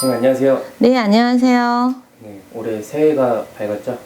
네, 안녕하세요. 네, 안녕하세요. 네, 올해 새해가 밝았죠?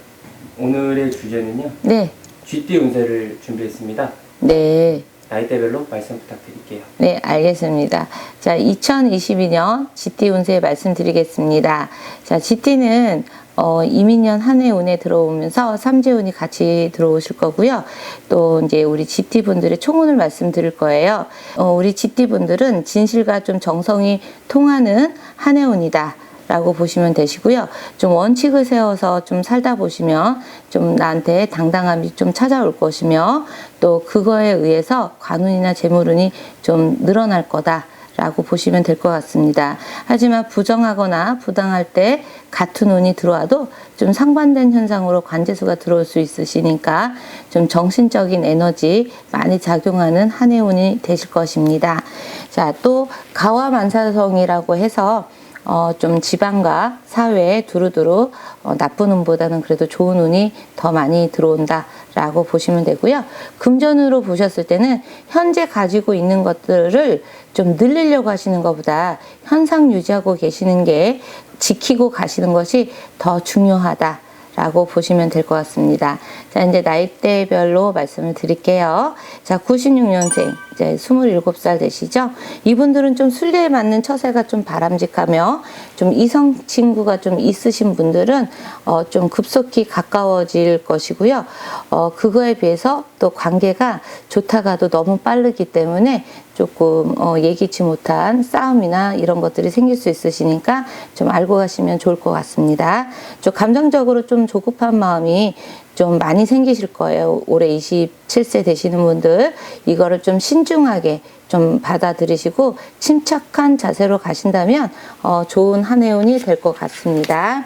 오늘의 주제는요. 네, 쥐띠 운세를 준비했습니다. 네, 나이대별로 말씀 부탁드릴게요. 네, 알겠습니다. 자, 2022년 GT 운세 말씀드리겠습니다. 자, GT는 어, 이민년 한해 운에 들어오면서 삼재운이 같이 들어오실 거고요. 또 이제 우리 GT 분들의 총운을 말씀드릴 거예요. 어, 우리 GT 분들은 진실과 좀 정성이 통하는 한해 운이다. 라고 보시면 되시고요. 좀 원칙을 세워서 좀 살다 보시면 좀 나한테 당당함이 좀 찾아올 것이며 또 그거에 의해서 관운이나 재물운이 좀 늘어날 거다. 라고 보시면 될 것 같습니다. 하지만 부정하거나 부당할 때 같은 운이 들어와도 좀 상반된 현상으로 관제수가 들어올 수 있으시니까 좀 정신적인 에너지 많이 작용하는 한해 운이 되실 것입니다. 자, 또 가와만사성이라고 해서 어, 좀 지방과 사회에 두루두루 어, 나쁜 운보다는 그래도 좋은 운이 더 많이 들어온다라고 보시면 되고요. 금전으로 보셨을 때는 현재 가지고 있는 것들을 좀 늘리려고 하시는 것보다 현상 유지하고 계시는 게 지키고 가시는 것이 더 중요하다. 라고 보시면 될 것 같습니다. 자, 이제 나이대별로 말씀을 드릴게요. 자, 96년생, 이제 27살 되시죠? 이분들은 좀 순리에 맞는 처세가 좀 바람직하며 좀 이성 친구가 좀 있으신 분들은 어, 좀 급속히 가까워질 것이고요. 어, 그거에 비해서 또 관계가 좋다가도 너무 빠르기 때문에 조금 어, 예기치 못한 싸움이나 이런 것들이 생길 수 있으시니까 좀 알고 가시면 좋을 것 같습니다. 좀 감정적으로 좀 조급한 마음이 좀 많이 생기실 거예요. 올해 27세 되시는 분들 이거를 좀 신중하게 좀 받아들이시고 침착한 자세로 가신다면 어, 좋은 한 해운이 될 것 같습니다.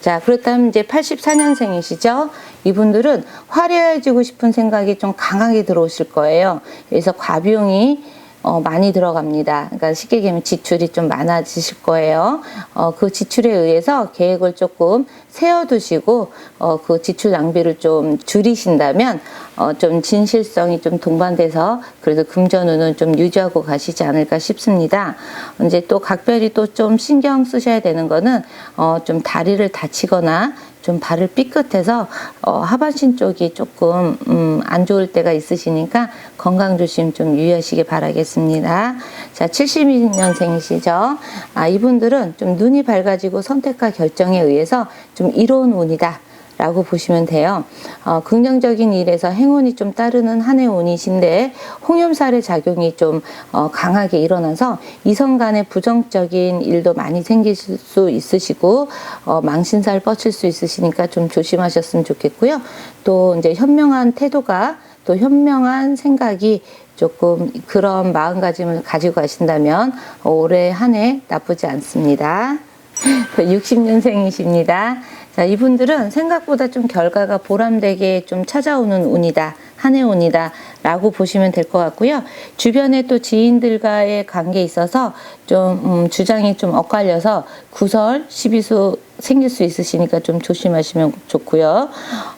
자, 그렇다면 이제 84년생이시죠? 이분들은 화려해지고 싶은 생각이 좀 강하게 들어오실 거예요. 그래서 과비용이 어, 많이 들어갑니다. 그러니까 쉽게 얘기하면 지출이 좀 많아지실 거예요. 어, 그 지출에 의해서 계획을 조금 세워두시고 어, 그 지출 낭비를 좀 줄이신다면 어, 좀 진실성이 좀 동반돼서 그래도 금전운은 좀 유지하고 가시지 않을까 싶습니다. 이제 또 각별히 또 좀 신경 쓰셔야 되는 거는 어, 좀 다리를 다치거나 좀 발을 삐끗해서 어, 하반신 쪽이 조금 음, 안 좋을 때가 있으시니까 건강 조심 좀 유의하시기 바라겠습니다. 자, 72년생이시죠? 아, 이분들은 좀 눈이 밝아지고 선택과 결정에 의해서 좀 이로운 운이다. 라고 보시면 돼요. 어, 긍정적인 일에서 행운이 좀 따르는 한 해 운이신데 홍염살의 작용이 좀 어, 강하게 일어나서 이성 간의 부정적인 일도 많이 생길 수 있으시고 어, 망신살 뻗칠 수 있으시니까 좀 조심하셨으면 좋겠고요. 또 이제 현명한 태도가 또 현명한 생각이 조금 그런 마음가짐을 가지고 가신다면 올해 한 해 나쁘지 않습니다. 60년생이십니다. 자, 이분들은 생각보다 좀 결과가 보람되게 좀 찾아오는 운이다. 한 해 운이다. 라고 보시면 될 것 같고요. 주변에 또 지인들과의 관계에 있어서 좀, 음, 주장이 좀 엇갈려서 구설, 시비수 생길 수 있으시니까 좀 조심하시면 좋고요.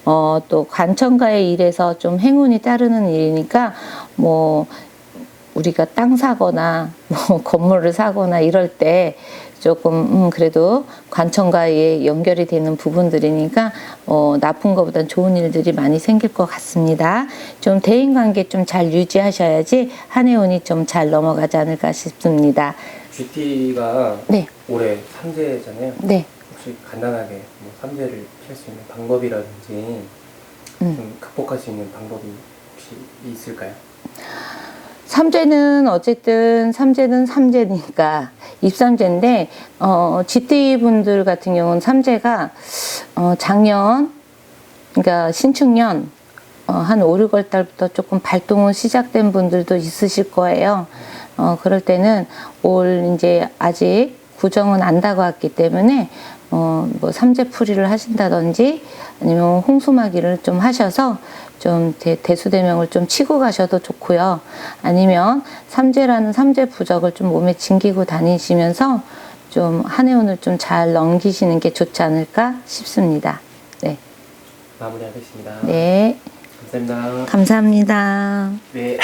어, 또 관청과의 일에서 좀 행운이 따르는 일이니까 뭐, 우리가 땅 사거나 뭐 건물을 사거나 이럴 때 조금 음 그래도 관청과의 연결이 되는 부분들이니까 어 나쁜 것보단 좋은 일들이 많이 생길 것 같습니다. 좀 대인 관계 좀 잘 유지하셔야지 한 해 운이 좀 잘 넘어가지 않을까 싶습니다. 쥐띠가 네, 올해 삼재잖아요. 네. 혹시 간단하게 뭐 삼재를 피할 수 있는 방법이라든지 음. 좀 극복할 수 있는 방법이 혹시 있을까요? 삼재는 어쨌든 삼재는 삼재니까 입삼재인데 어 GT 분들 같은 경우는 삼재가 어 작년 그러니까 신축년 어, 한 5, 6월 달부터 조금 발동은 시작된 분들도 있으실 거예요. 어 그럴 때는 올 이제 아직 구정은 안 다가왔기 때문에 어, 뭐 삼재풀이를 하신다든지 아니면 홍수마기를 좀 하셔서 좀 대, 대수대명을 좀 치고 가셔도 좋고요. 아니면 삼재라는 삼재 부적을 좀 몸에 챙기고 다니시면서 좀 한 해 운을 좀 잘 넘기시는 게 좋지 않을까 싶습니다. 네. 마무리하겠습니다. 네. 감사합니다. 감사합니다. 네.